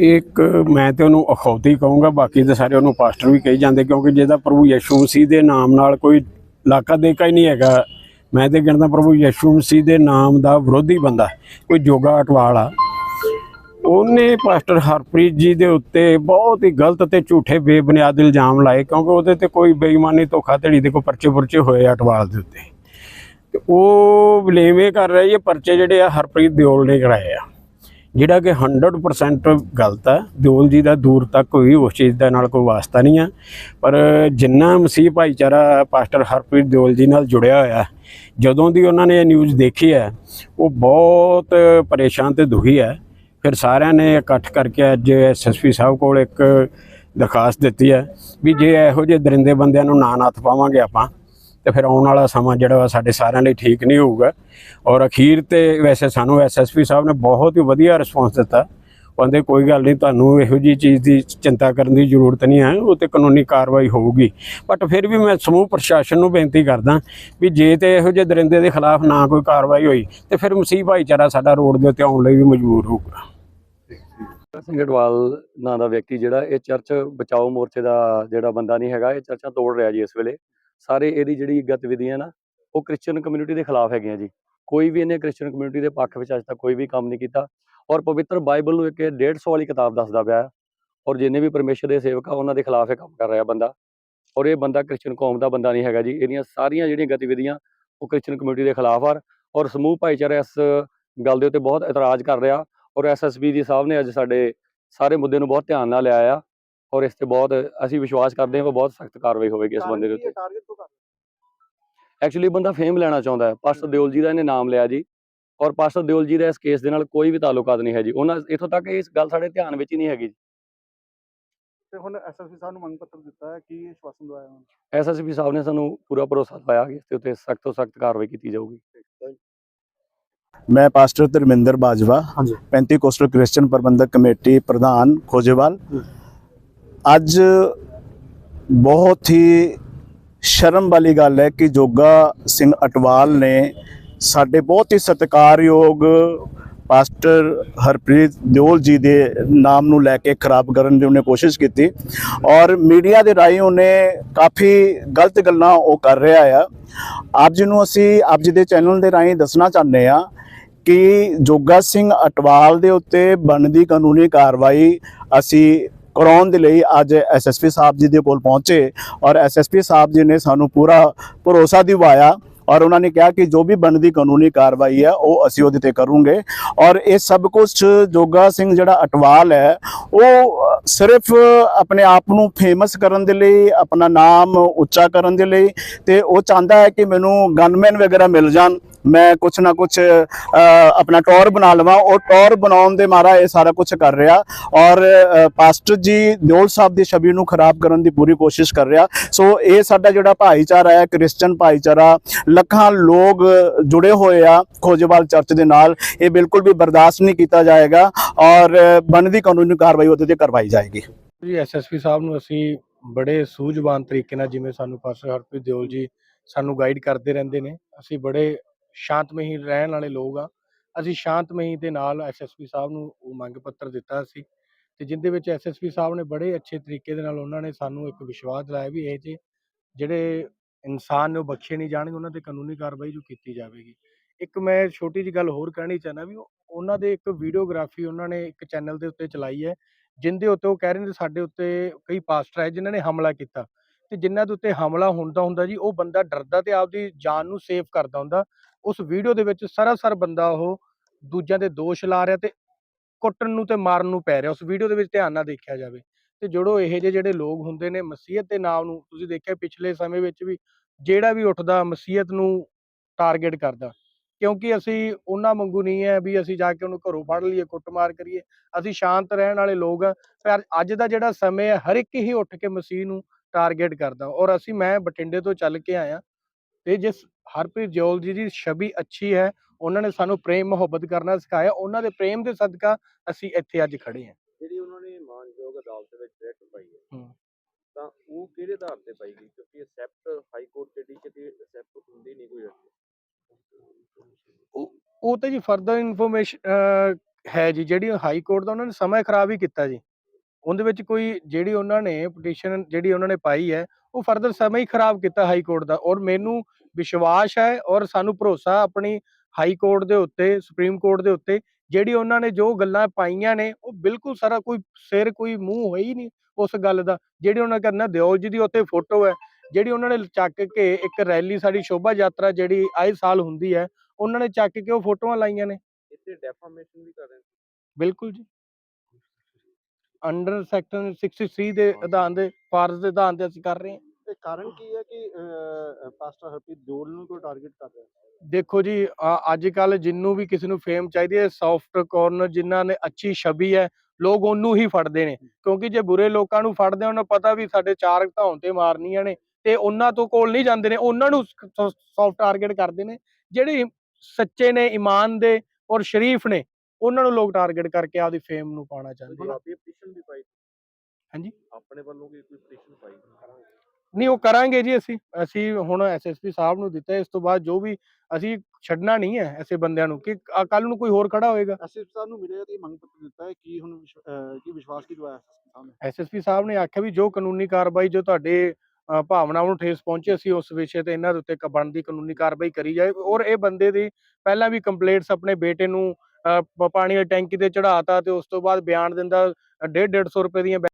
ਇੱਕ ਮੈਂ ਤੇ ਉਹਨੂੰ ਅਖੌਤੀ ਕਹੂੰਗਾ, ਬਾਕੀ ਤੇ ਸਾਰੇ ਉਹਨੂੰ ਪਾਸਟਰ ਵੀ ਕਹੀ ਜਾਂਦੇ, ਕਿਉਂਕਿ ਜਿਹਦਾ ਪ੍ਰਭੂ ਯਿਸੂ ਮਸੀਹ ਦੇ ਨਾਮ ਨਾਲ ਕੋਈ ਲਾਕਾ ਦੇਕਾ ਹੀ ਨਹੀਂ ਹੈਗਾ। ਮੈਂ ਤੇ ਗਿਣਦਾ ਪ੍ਰਭੂ ਯਿਸੂ ਮਸੀਹ ਦੇ ਨਾਮ ਦਾ ਵਿਰੋਧੀ ਬੰਦਾ, ਕੋਈ ਜੋਗਾ ਅਟਵਾਲ ਆ। ਉਹਨੇ ਪਾਸਟਰ ਹਰਪ੍ਰੀਤ ਜੀ ਦੇ ਉੱਤੇ ਬਹੁਤ ਹੀ ਗਲਤ ਤੇ ਝੂਠੇ ਬੇਬੁਨਿਆਦ ਇਲਜ਼ਾਮ ਲਾਏ, ਕਿਉਂਕਿ ਉਹਦੇ ਤੇ ਕੋਈ ਬੇਈਮਾਨੀ, ਧੋਖਾਧੜੀ ਦੇ ਕੋਈ ਪਰਚੇ ਪੁਰਚੇ ਹੋਏ ਆ ਅਟਵਾਲ ਦੇ ਉੱਤੇ। ਤੇ ਉਹ ਬਲੇਮ ਇਹ ਕਰ ਰਿਹਾ ਇਹ ਪਰਚੇ ਜਿਹੜੇ ਆ ਹਰਪ੍ਰੀਤ ਦਿਓਲ ਨੇ ਕਰਾਏ ਆ। ਜਿਹੜਾ ਕਿ 100% ਗਲਤ ਹੈ। ਦਿਓਲ ਜੀ ਦਾ ਦੂਰ ਤੱਕ ਵੀ ਉਸ ਚੀਜ਼ ਦਾ ਨਾਲ ਕੋਈ ਵਾਸਤਾ ਨਹੀਂ ਆ ਪਰ ਜਿੰਨਾ ਮਸੀਹ ਭਾਈਚਾਰਾ ਪਾਸਟਰ ਹਰਪ੍ਰੀਤ ਦਿਓਲ ਜੀ ਨਾਲ ਜੁੜਿਆ ਹੋਇਆ ਜਦੋਂ ਦੀ ਉਹਨਾਂ ਨੇ ਇਹ ਨਿਊਜ਼ ਦੇਖੀ ਹੈ, ਉਹ ਬਹੁਤ ਪਰੇਸ਼ਾਨ ਤੇ ਦੁਖੀ ਹੈ। ਫਿਰ ਸਾਰਿਆਂ ਨੇ ਇਕੱਠ ਕਰਕੇ ਅੱਜ ਐਸਐਸਪੀ ਸਾਹਿਬ ਕੋਲ ਇੱਕ ਦਰਖਾਸਤ ਦਿੱਤੀ ਹੈ ਵੀ ਜੇ ਇਹੋ ਜਿਹੇ ਦਰਿੰਦੇ ਬੰਦਿਆਂ ਨੂੰ ਨਾ ਨੱਥ ਪਾਵਾਂਗੇ ਆਪਾਂ ਤੇ ਫਿਰ ਆਉਣ ਵਾਲਾ ਸਮਾਂ ਜਿਹੜਾ ਵਾ ਸਾਡੇ ਸਾਰਿਆਂ ਲਈ ਠੀਕ ਨਹੀਂ ਹੋਊਗਾ। ਔਰ ਅਖੀਰ ਤੇ ਵੈਸੇ ਸਾਨੂੰ ਐਸਐਸਪੀ ਸਾਹਿਬ ਨੇ ਬਹੁਤ ਹੀ ਵਧੀਆ ਰਿਸਪੌਂਸ ਦਿੱਤਾ। ਕਹਿੰਦੇ ਕੋਈ ਗੱਲ ਨਹੀਂ, ਤੁਹਾਨੂੰ ਇਹੋ ਜੀ ਚੀਜ਼ ਦੀ ਚਿੰਤਾ ਕਰਨ ਦੀ ਜ਼ਰੂਰਤ ਨਹੀਂ ਹੈ, ਉਹ ਤੇ ਕਾਨੂੰਨੀ ਕਾਰਵਾਈ ਹੋਊਗੀ। ਬਟ ਫਿਰ ਵੀ ਮੈਂ ਸਮੂਹ ਪ੍ਰਸ਼ਾਸਨ ਨੂੰ ਬੇਨਤੀ ਕਰਦਾ ਵੀ ਜੇ ਤੇ ਇਹੋ ਜਿਹੇ ਦਰਿੰਦੇ ਦੇ ਖਿਲਾਫ ਨਾ ਕੋਈ ਕਾਰਵਾਈ ਹੋਈ, ਤੇ ਫਿਰ ਮਸੀਹ ਭਾਈਚਾਰਾ ਸਾਡਾ ਰੋਡ ਦੇ ਉੱਤੇ ਆਉਣ ਲਈ ਵੀ ਮਜਬੂਰ ਹੋਊਗਾ। ਸਿੰਘ ਅਡਵਾਲ ਨਾਂ ਦਾ ਵਿਅਕਤੀ ਜਿਹੜਾ, ਇਹ ਚਰਚ ਬਚਾਓ ਮੋਰਚੇ ਦਾ ਜਿਹੜਾ ਬੰਦਾ ਨਹੀਂ ਹੈਗਾ, ਇਹ ਚਰਚਾਂ ਤੋੜ ਰਿਹਾ ਜੀ ਇਸ ਵੇਲੇ। ਸਾਰੇ ਇਹਦੀ ਜਿਹੜੀ ਗਤੀਵਿਧੀਆਂ ਨਾ, ਉਹ ਕ੍ਰਿਸਚੀਅਨ ਕਮਿਊਨਿਟੀ ਦੇ ਖਿਲਾਫ ਹੈਗੀਆਂ ਜੀ। ਕੋਈ ਵੀ ਇਹਨੇ ਕ੍ਰਿਸਚੀਅਨ ਕਮਿਊਨਿਟੀ ਦੇ ਪੱਖ ਵਿੱਚ ਅੱਜ ਤੱਕ ਕੋਈ ਵੀ ਕੰਮ ਨਹੀਂ ਕੀਤਾ। ਔਰ ਪਵਿੱਤਰ ਬਾਈਬਲ ਨੂੰ ਇੱਕ ਇਹ 150 ਵਾਲੀ ਕਿਤਾਬ ਦੱਸਦਾ ਪਿਆ। ਔਰ ਜਿੰਨੇ ਵੀ ਪਰਮੇਸ਼ਰ ਦੇ ਸੇਵਕ ਆ, ਉਹਨਾਂ ਦੇ ਖਿਲਾਫ ਇਹ ਕੰਮ ਕਰ ਰਿਹਾ ਬੰਦਾ। ਔਰ ਇਹ ਬੰਦਾ ਕ੍ਰਿਸਚੀਅਨ ਕੌਮ ਦਾ ਬੰਦਾ ਨਹੀਂ ਹੈਗਾ ਜੀ। ਇਹਦੀਆਂ ਸਾਰੀਆਂ ਜਿਹੜੀਆਂ ਗਤੀਵਿਧੀਆਂ, ਉਹ ਕ੍ਰਿਸਚੀਅਨ ਕਮਿਊਨਿਟੀ ਦੇ ਖਿਲਾਫ ਆ। ਔਰ ਸਮੂਹ ਭਾਈਚਾਰਾ ਇਸ ਗੱਲ ਦੇ ਉੱਤੇ ਬਹੁਤ ਇਤਰਾਜ਼ ਕਰ ਰਿਹਾ। ਔਰ ਐਸਐਸਬੀ ਜੀ ਸਾਹਿਬ ਨੇ ਅੱਜ ਸਾਡੇ ਸਾਰੇ ਮੁੱਦੇ ਨੂੰ ਬਹੁਤ ਧਿਆਨ ਨਾਲ ਲਿਆ ਆ ਔਰ ਇਸ ਤੇ ਬਹੁਤ ਅਸੀਂ ਵਿਸ਼ਵਾਸ ਕਰਦੇ ਹਾਂ ਕਿ ਬਹੁਤ ਸਖਤ ਕਾਰਵਾਈ ਹੋਵੇਗੀ ਇਸ ਬੰਦੇ ਦੇ ਉੱਤੇ। ਟਾਰਗੇਟ ਤੋਂ ਐਕਚੁਅਲੀ ਬੰਦਾ ਫੇਮ ਲੈਣਾ ਚਾਹੁੰਦਾ ਹੈ। ਪਾਸਟਰ ਦਿਓਲ ਜੀ ਦਾ ਇਹਨੇ ਨਾਮ ਲਿਆ ਜੀ। ਔਰ ਪਾਸਟਰ ਦਿਓਲ ਜੀ ਦਾ ਇਸ ਕੇਸ ਦੇ ਨਾਲ ਕੋਈ ਵੀ ਤਾਲੁਕਾਤ ਨਹੀਂ ਹੈ ਜੀ। ਉਹਨਾਂ ਇਥੋਂ ਤੱਕ ਇਸ ਗੱਲ ਸਾਡੇ ਧਿਆਨ ਵਿੱਚ ਹੀ ਨਹੀਂ ਹੈਗੀ ਤੇ ਹੁਣ ਐਸਐਸਪੀ ਸਾਹਿਬ ਨੂੰ ਮੰਗ ਪੱਤਰ ਦਿੱਤਾ ਹੈ ਕੀ ਆਸ਼ਵਾਸਨ ਦਵਾਇਆ ਉਹਨਾਂ ਐਸਐਸਪੀ ਸਾਹਿਬ ਨੇ ਸਾਨੂੰ ਪੂਰਾ ਭਰੋਸਾ ਦਿਵਾਇਆ ਕਿ ਇਸ ਦੇ ਉੱਤੇ ਸਖਤ ਤੋਂ ਸਖਤ ਕਾਰਵਾਈ ਕੀਤੀ ਜਾਊਗੀ। ਮੈਂ ਪਾਸਟਰ ਧਰਮਿੰਦਰ ਬਾਜਵਾ ਹਾਂਜੀ। 35 ਕੋਸਟਲ ਕ੍ਰਿਸਚੀਅਨ ਪ੍ਰਬੰਧਕ ਕਮੇਟੀ ਪ੍ਰਧਾਨ ਖੋਜੇਵਾਲ। ਅੱਜ ਬਹੁਤ ਹੀ ਸ਼ਰਮ ਵਾਲੀ ਗੱਲ ਹੈ ਕਿ ਜੋਗਾ ਸਿੰਘ ਅਟਵਾਲ ਨੇ ਸਾਡੇ ਬਹੁਤ ਹੀ ਸਤਿਕਾਰਯੋਗ ਪਾਸਟਰ ਹਰਪ੍ਰੀਤ ਦਿਓਲ ਜੀ ਦੇ ਨਾਮ ਨੂੰ ਲੈ ਕੇ ਖਰਾਬ ਕਰਨ ਦੀ ਉਹਨੇ ਕੋਸ਼ਿਸ਼ ਕੀਤੀ ਔਰ ਮੀਡੀਆ ਦੇ ਰਾਹੀਂ ਉਹਨੇ ਕਾਫੀ ਗਲਤ ਗੱਲਾਂ ਉਹ ਕਰ ਰਿਹਾ ਆ। ਆਪ ਜੀ ਨੂੰ ਅਸੀਂ ਆਪ ਜੀ ਦੇ ਚੈਨਲ ਦੇ ਰਾਹੀਂ ਦੱਸਣਾ ਚਾਹੁੰਦੇ ਆ ਕਿ ਜੋਗਾ ਸਿੰਘ ਅਟਵਾਲ ਦੇ ਉੱਤੇ ਬਣਦੀ ਕਾਨੂੰਨੀ ਕਾਰਵਾਈ ਅਸੀਂ ਕਰਾਉਣ ਦੇ ਲਈ ਅੱਜ ਐਸਐਸਪੀ ਸਾਹਿਬ ਜੀ ਦੇ ਕੋਲ ਪਹੁੰਚੇ ਔਰ ਐਸਐਸਪੀ ਸਾਹਿਬ ਜੀ ਨੇ ਸਾਨੂੰ ਪੂਰਾ ਭਰੋਸਾ ਦਿਵਾਇਆ ਔਰ ਉਹਨਾਂ ਨੇ ਕਿਹਾ ਕਿ ਜੋ ਵੀ ਬਣਦੀ ਕਾਨੂੰਨੀ ਕਾਰਵਾਈ ਹੈ, ਉਹ ਅਸੀਂ ਉਹਦੇ ਤੇ ਕਰੂੰਗੇ ਔਰ ਇਹ ਸਭ ਕੁਝ ਜੋਗਾ ਸਿੰਘ ਜਿਹੜਾ ਅਟਵਾਲ ਹੈ, ਉਹ ਸਿਰਫ ਆਪਣੇ ਆਪ ਨੂੰ ਫੇਮਸ ਕਰਨ ਦੇ ਲਈ, ਆਪਣਾ ਨਾਮ ਉੱਚਾ ਕਰਨ ਦੇ ਲਈ ਤੇ ਉਹ ਚਾਹੁੰਦਾ ਹੈ ਕਿ ਮੈਨੂੰ ਗਨਮੈਨ ਵਗੈਰਾ ਮਿਲ ਜਾਣ। ਮੈਂ ਕੁਛ ਨਾ ਕੁਛ ਆਪਣਾ ਟੌਰ ਬਣਾ ਲਵਾਂ। ਉਹ ਟੌਰ ਬਣਾਉਣ ਦੇ ਮਾਰਾ ਇਹ ਸਾਰਾ ਕੁਝ ਕਰ ਰਿਹਾ। ਔਰ ਪਾਸਟਰ ਜੀ ਦਿਓਲ ਸਾਹਿਬ ਦੀ ਛਵੀ ਨੂੰ ਖਰਾਬ ਕਰਨ ਦੀ ਪੂਰੀ ਕੋਸ਼ਿਸ਼ ਕਰ ਰਿਹਾ। ਸੋ ਇਹ ਸਾਡਾ ਜਿਹੜਾ ਭਾਈਚਾਰਾ ਹੈ ਕ੍ਰਿਸਚੀਅਨ ਭਾਈਚਾਰਾ, ਲੱਖਾਂ ਲੋਕ ਜੁੜੇ ਹੋਏ ਆ ਖੋਜੇਵਾਲ ਚਰਚ ਦੇ ਨਾਲ। ਇਹ ਬਿਲਕੁਲ ਵੀ ਬਰਦਾਸ਼ਤ ਨਹੀਂ ਕੀਤਾ ਜਾਏਗਾ। ਔਰ ਬਣਦੀ ਕਾਨੂੰਨੀ ਕਾਰਵਾਈ ਉਹਦੇ ਤੇ ਕਰਵਾਈ ਜਾਏਗੀ। ਜੀ ਐਸਐਸਪੀ ਸਾਹਿਬ ਨੂੰ ਅਸੀਂ ਬੜੇ ਸੂਝਵਾਨ ਤਰੀਕੇ ਨਾਲ ਜਿਵੇਂ ਸਾਨੂੰ ਪਾਸਟਰ ਹਰਪ੍ਰੀਤ ਦਿਓਲ ਜੀ ਸਾਨੂੰ ਗਾਈਡ ਕਰਦੇ ਰਹਿੰਦੇ ਨੇ, ਅਸੀਂ ਬੜੇ ਸ਼ਾਂਤਮਈ ਰਹਿਣ ਵਾਲੇ ਲੋਕ ਆ। ਅਸੀਂ ਸ਼ਾਂਤਮਈ ਦੇ ਨਾਲ ਐਸਐਸਪੀ ਸਾਹਿਬ ਨੂੰ ਉਹ ਮੰਗ ਪੱਤਰ ਦਿੱਤਾ ਸੀ ਤੇ ਜਿੰਦੇ ਵਿੱਚ ਐਸਐਸਪੀ ਸਾਹਿਬ ਨੇ ਬੜੇ ਅੱਛੇ ਤਰੀਕੇ ਦੇ ਨਾਲ ਉਹਨਾਂ ਨੇ ਸਾਨੂੰ ਇੱਕ ਵਿਸ਼ਵਾਸ ਦਿਲਾਇਆ ਵੀ ਇਹ ਜੇ ਜਿਹੜੇ ਇਨਸਾਨ ਨੇ ਉਹ ਬਖਸ਼ੇ ਨਹੀਂ ਜਾਣਗੇ, ਉਹਨਾਂ ਤੇ ਕਾਨੂੰਨੀ ਕਾਰਵਾਈ ਜੋ ਕੀਤੀ ਜਾਵੇਗੀ। ਇੱਕ ਮੈਂ ਛੋਟੀ ਜਿਹੀ ਗੱਲ ਹੋਰ ਕਹਿਣੀ ਚਾਹੁੰਦਾ ਵੀ ਉਹਨਾਂ ਦੇ ਇੱਕ ਵੀਡੀਓਗ੍ਰਾਫੀ ਉਹਨਾਂ ਨੇ ਇੱਕ ਚੈਨਲ ਦੇ ਉੱਤੇ ਚਲਾਈ ਹੈ, ਜਿੰਦੇ ਉੱਤੇ ਉਹ ਕਹਿ ਰਹੇ ਨੇ ਸਾਡੇ ਉੱਤੇ ਕਈ ਪਾਸਟਰ ਹੈ ਜਿਨ੍ਹਾਂ ਨੇ ਹਮਲਾ ਕੀਤਾ। ਤੇ ਜਿਨ੍ਹਾਂ ਦੇ ਉੱਤੇ ਹਮਲਾ ਹੁੰਦਾ ਹੁੰਦਾ ਜੀ, ਉਹ ਬੰਦਾ ਡਰਦਾ ਤੇ ਆਪਦੀ ਜਾਨ ਨੂੰ ਸੇਫ ਕਰਦਾ ਹੁੰਦਾ। ਉਸ ਵੀਡੀਓ ਦੇ ਵਿੱਚ ਸਰਾਸਰ ਬੰਦਾ ਉਹ ਦੂਜਿਆਂ ਦੇ ਦੋਸ਼ ਲਾ ਰਿਹਾ ਤੇ ਕੁੱਟਣ ਨੂੰ ਤੇ ਮਾਰਨ ਨੂੰ ਪੈ ਰਿਹਾ। ਉਸ ਵੀਡੀਓ ਦੇ ਵਿੱਚ ਧਿਆਨ ਨਾਲ ਦੇਖਿਆ ਜਾਵੇ ਤੇ ਜਿਹੜੋ ਇਹੋ ਜਿਹੇ ਜਿਹੜੇ ਲੋਕ ਹੁੰਦੇ ਨੇ ਮਸੀਹਤ ਦੇ ਨਾਮ ਨੂੰ, ਤੁਸੀਂ ਦੇਖਿਆ ਪਿਛਲੇ ਸਮੇਂ ਵਿੱਚ ਵੀ ਜਿਹੜਾ ਵੀ ਉੱਠਦਾ ਮਸੀਹਤ ਨੂੰ ਟਾਰਗੇਟ ਕਰਦਾ। ਕਿਉਂਕਿ ਅਸੀਂ ਉਹਨਾਂ ਵਾਂਗੂ ਨਹੀਂ ਹੈ ਵੀ ਅਸੀਂ ਜਾ ਕੇ ਉਹਨੂੰ ਘਰੋਂ ਫੜ ਲਈਏ, ਕੁੱਟਮਾਰ ਕਰੀਏ। ਅਸੀਂ ਸ਼ਾਂਤ ਰਹਿਣ ਵਾਲੇ ਲੋਕ ਆ ਪਰ ਅੱਜ ਦਾ ਜਿਹੜਾ ਸਮੇਂ ਹੈ, ਹਰ ਇੱਕ ਹੀ ਉੱਠ ਕੇ ਮਸੀਹ ਨੂੰ ਟਾਰਗੇਟ ਕਰਦਾ। ਔਰ ਅਸੀਂ, ਮੈਂ ਬਠਿੰਡੇ ਤੋਂ ਚੱਲ ਕੇ ਆਇਆ ਤੇ ਜਿਸ ਹਰਪ੍ਰੀਤ ਜੋਲ ਜੀ ਦੀ ਛਵੀ ਅੱਛੀ ਹੈ ਉਹਨਾਂ ਨੇ ਸਾਨੂੰ ਪ੍ਰੇਮ ਮੁਹੱਬਤ ਕਰਨਾ ਸਿਖਾਇਆ। ਉਹਨਾਂ ਦੇ ਪ੍ਰੇਮ ਦੇ ਸਦਕਾ ਅਸੀਂ ਇੱਥੇ ਅੱਜ ਖੜੇ ਹਾਂ। ਜਿਹੜੀ ਉਹਨਾਂ ਨੇ ਮਾਨਯੋਗ ਅਦਾਲਤ ਵਿੱਚ ਰਿਟ ਪਾਈ ਹੈ। ਤਾਂ ਉਹ ਕਿਹੜੇ ਆਧਾਰ ਤੇ ਪਾਈ ਗਈ? ਕਿਉਂਕਿ ਐਕਸੈਪਟ ਹਾਈ ਕੋਰਟ ਜਿਹੜੀ ਕਿਤੇ ਐਕਸੈਪਟ ਹੁੰਦੀ ਨਹੀਂ ਕੋਈ writ। ਉਹ ਤਾਂ ਜੀ ਫਰਦਰ ਇਨਫੋਰਮੇਸ਼ਨ ਹੈ ਜੀ। ਜਿਹੜੀ ਹਾਈ ਕੋਰਟ ਦਾ ਉਹਨਾਂ ਨੇ ਸਮਾਂ ਖਰਾਬ ਹੀ ਕੀਤਾ ਜੀ। ਉਹਦੇ ਵਿੱਚ ਕੋਈ ਜਿਹੜੀ ਉਹਨਾਂ ਨੇ ਪਟੀਸ਼ਨ ਜਿਹੜੀ ਉਹਨਾਂ ਨੇ ਪਾਈ ਹੈ ਉਹ ਫਰਦਰ ਸਮਾਂ ਹੀ ਖਰਾਬ ਕੀਤਾ ਹਾਈ ਕੋਰਟ ਦਾ ਔਰ ਮੈਨੂੰ ਵਿਸ਼ਵਾਸ ਹੈ ਔਰ ਸਾਨੂੰ ਭਰੋਸਾ ਆਪਣੀ ਹਾਈ ਕੋਰਟ ਦੇ ਉੱਤੇ ਸੁਪਰੀਮ ਕੋਰਟ ਦੇ ਉੱਤੇ ਜਿਹੜੀ ਉਹਨਾਂ ਨੇ ਜੋ ਗੱਲਾਂ ਪਾਈਆਂ ਨੇ ਉਹ ਬਿਲਕੁਲ ਸਾਰਾ ਕੋਈ ਸਿਰ ਕੋਈ ਮੂੰਹ ਹੈ ਹੀ ਨਹੀਂ ਉਸ ਗੱਲ ਦਾ ਜਿਹੜੀ ਉਹਨਾਂ ਕਰਨਾ ਦਿਓਲ ਜੀ ਦੀ ਉੱਤੇ ਫੋਟੋ ਹੈ ਜਿਹੜੀ ਉਹਨਾਂ ਨੇ ਚੱਕ ਕੇ ਇੱਕ ਰੈਲੀ ਸਾਡੀ ਸ਼ੋਭਾ ਯਾਤਰਾ ਜਿਹੜੀ ਆਏ ਸਾਲ ਹੁੰਦੀ ਹੈ ਉਹਨਾਂ ਨੇ ਚੱਕ ਕੇ ਉਹ ਫੋਟੋਆਂ ਲਾਈਆਂ ਨੇ। ਇੱਥੇ ਡੈਫਾਮੇਸ਼ਨ ਵੀ ਕਰ ਰਹੇ ਨੇ। ਬਿਲਕੁਲ ਜੀ। ਅੰਡਰ ਸੈਕਸ਼ਨ 63 ਦੇ ਆਧਾਰ ਦੇ ਫਾਰਜ਼ ਦੇ ਆਧਾਰ ਤੇ ਅਸੀਂ ਕਰ ਰਹੇ ਹਾਂ। ਤੇ ਕਾਰਨ ਕੀ ਹੈ ਕਿ ਪਾਸਟਰ ਹਰਪ੍ਰੀਤ ਦਿਓਲ ਨੂੰ ਕੋਈ ਟਾਰਗੇਟ ਕਰ ਰਿਹਾ ਹੈ? ਦੇਖੋ ਜੀ ਅੱਜ ਕੱਲ ਜਿੰਨੂੰ ਵੀ ਕਿਸੇ ਨੂੰ ਫੇਮ ਚਾਹੀਦੀ ਹੈ ਸੌਫਟ ਕਾਰਨਰ ਜਿਨ੍ਹਾਂ ਨੇ ਅੱਛੀ ਛਵੀ ਹੈ ਲੋਕ ਉਹਨੂੰ ਹੀ ਫੜਦੇ ਨੇ। ਕਿਉਂਕਿ ਜੇ ਬੁਰੇ ਲੋਕਾਂ ਨੂੰ ਫੜਦੇ ਆ, ਉਹਨਾਂ ਨੂੰ ਪਤਾ ਵੀ ਸਾਡੇ ਚਾਰ ਧੌਣ ਤੇ ਮਾਰਨੀਆਂ ਨੇ ਤੇ ਉਹਨਾਂ ਤੋਂ ਕੋਲ ਨਹੀਂ ਜਾਂਦੇ ਨੇ ਉਹਨਾਂ ਨੂੰ ਸੌਫਟ ਟਾਰਗੇਟ ਕਰਦੇ ਨੇ। ਜਿਹੜੇ ਸੱਚੇ ਨੇ ਇਮਾਨ ਦੇ ਔਰ ਸ਼ਰੀਫ ਨੇ ਉਹਨਾਂ ਨੂੰ ਲੋਕ ਟਾਰਗੇਟ ਕਰਕੇ ਆਪਦੀ ਫੇਮ ਨੂੰ ਪਾਉਣਾ ਚਾਹੁੰਦੇ ਪਟੀਸ਼ਨ ਵੀ ਪਾਈ। ਹਾਂਜੀ। ਆਪਣੇ ਵੱਲੋਂ ਵੀ ਕੋਈ ਪਟੀਸ਼ਨ ਪਾਈ ਨਹੀਂ ਉਹ ਕਰਾਂਗੇ ਜੀ ਅਸੀਂ। ਅਸੀਂ ਹੁਣ ਐਸਐਸਪੀ ਸਾਹਿਬ ਨੂੰ ਦਿੱਤਾ ਇਸ ਤੋਂ ਬਾਅਦ ਜੋ ਵੀ ਅਸੀਂ ਛੱਡਣਾ ਨਹੀਂ ਹੈ ਐਸੇ ਬੰਦਿਆਂ ਨੂੰ ਕਿ ਕੱਲ ਨੂੰ ਕੋਈ ਹੋਰ ਖੜਾ ਹੋਏਗਾ। ਐਸਐਸਪੀ ਸਾਹਿਬ ਨੂੰ ਮਿਲਿਆ ਤੇ ਮੰਗ ਪੱਤਰ ਦਿੱਤਾ ਹੈ ਕੀ ਹੁਣ ਕੀ ਵਿਸ਼ਵਾਸ ਕੀ ਦਵਾਇਆ ਐਸਐਸਪੀ ਸਾਹਿਬ ਨੇ? ਐਸਐਸਪੀ ਸਾਹਿਬ ਨੇ ਆਖਿਆ ਵੀ ਜੋ ਕਾਨੂੰਨੀ ਕਾਰਵਾਈ ਜੋ ਤੁਹਾਡੇ ਭਾਵਨਾਵਾਂ ਨੂੰ ਠੇਸ ਪਹੁੰਚੇ ਅਸੀਂ ਉਸ ਵਿਸ਼ੇ ਤੇ ਇਹਨਾਂ ਦੇ ਉੱਤੇ ਬਣਦੀ ਕਾਨੂੰਨੀ ਕਾਰਵਾਈ ਕਰੀ ਜਾਏ। ਔਰ ਇਹ ਬੰਦੇ ਦੀ ਪਹਿਲਾਂ ਵੀ ਕੰਪਲੇਂਟਸ ਆਪਣੇ ਬੇਟੇ ਨੂੰ ਪਾਣੀ ਵਾਲੀ ਟੈਂਕੀ ਤੇ ਚੜਾਤਾ ਤੇ ਉਸ ਤੋਂ ਬਾਅਦ ਬਿਆਨ ਦਿੰਦਾ 1.5 150 ਰੁਪਏ ਦੀਆਂ